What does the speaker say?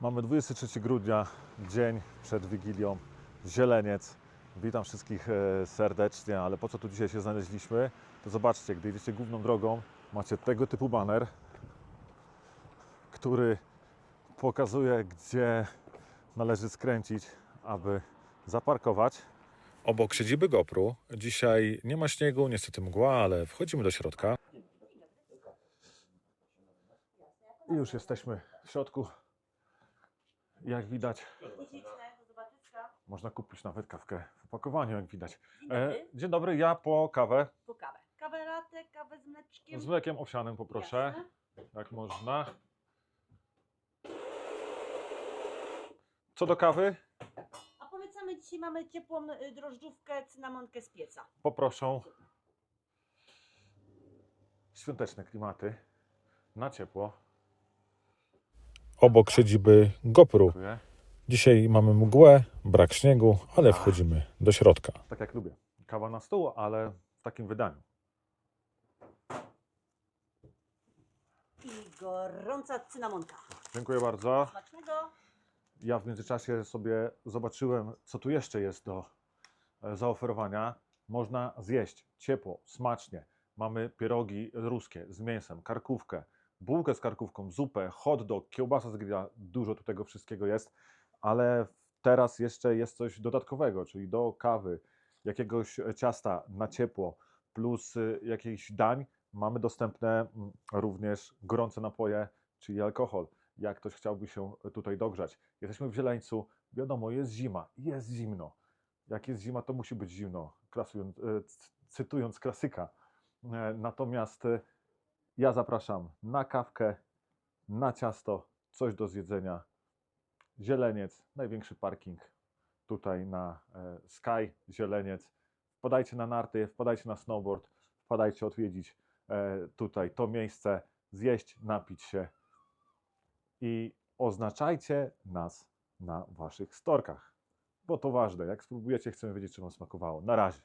Mamy 23 grudnia, dzień przed Wigilią, Zieleniec. Witam wszystkich e, serdecznie, ale po co tu dzisiaj się znaleźliśmy? To zobaczcie, gdy idziecie główną drogą, macie tego typu baner, który pokazuje, gdzie należy skręcić, aby zaparkować. Obok siedziby GoPro. Dzisiaj nie ma śniegu, niestety mgła, ale wchodzimy do środka. I już jesteśmy w środku. Jak widać, można kupić nawet kawkę w opakowaniu, jak widać. Dzień E, dobry, dzień dobry, ja po kawę po kawę. Kawę latte, kawę z mleczkiem. z mlekiem owsianym poproszę, Jasne. jak można. Co do kawy, A polecamy, dzisiaj mamy ciepłą y, drożdżówkę, cynamonkę z pieca. poproszę świąteczne klimaty na ciepło. Obok siedziby GoPro. Dzisiaj mamy mgłę, brak śniegu, ale wchodzimy do środka. Tak jak lubię. Kawa na stół, ale w takim wydaniu. I gorąca cynamonka. Dziękuję bardzo. Smacznego. Ja w międzyczasie sobie zobaczyłem, co tu jeszcze jest do e, zaoferowania. Można zjeść ciepło, smacznie. Mamy pierogi ruskie z mięsem, karkówkę, bułkę z karkówką, zupę, hot dog, kiełbasa z grilla. Dużo tu tego wszystkiego jest, ale teraz jeszcze jest coś dodatkowego, czyli do kawy, jakiegoś ciasta na ciepło plus y, jakichś dań mamy dostępne mm, również gorące napoje, czyli alkohol jak ktoś chciałby się tutaj dogrzać. Jesteśmy w Zieleńcu, wiadomo, jest zima, jest zimno. Jak jest zima, to musi być zimno, e, cytując klasyka. E, Natomiast e, ja zapraszam na kawkę, na ciasto, coś do zjedzenia. Zieleniec, największy parking tutaj na e, Sky Zieleniec. Wpadajcie na narty, wpadajcie na snowboard, wpadajcie odwiedzić e, tutaj to miejsce, zjeść, napić się i oznaczajcie nas na waszych storkach, bo to ważne. Jak spróbujecie, chcemy wiedzieć, czy wam smakowało. Na razie.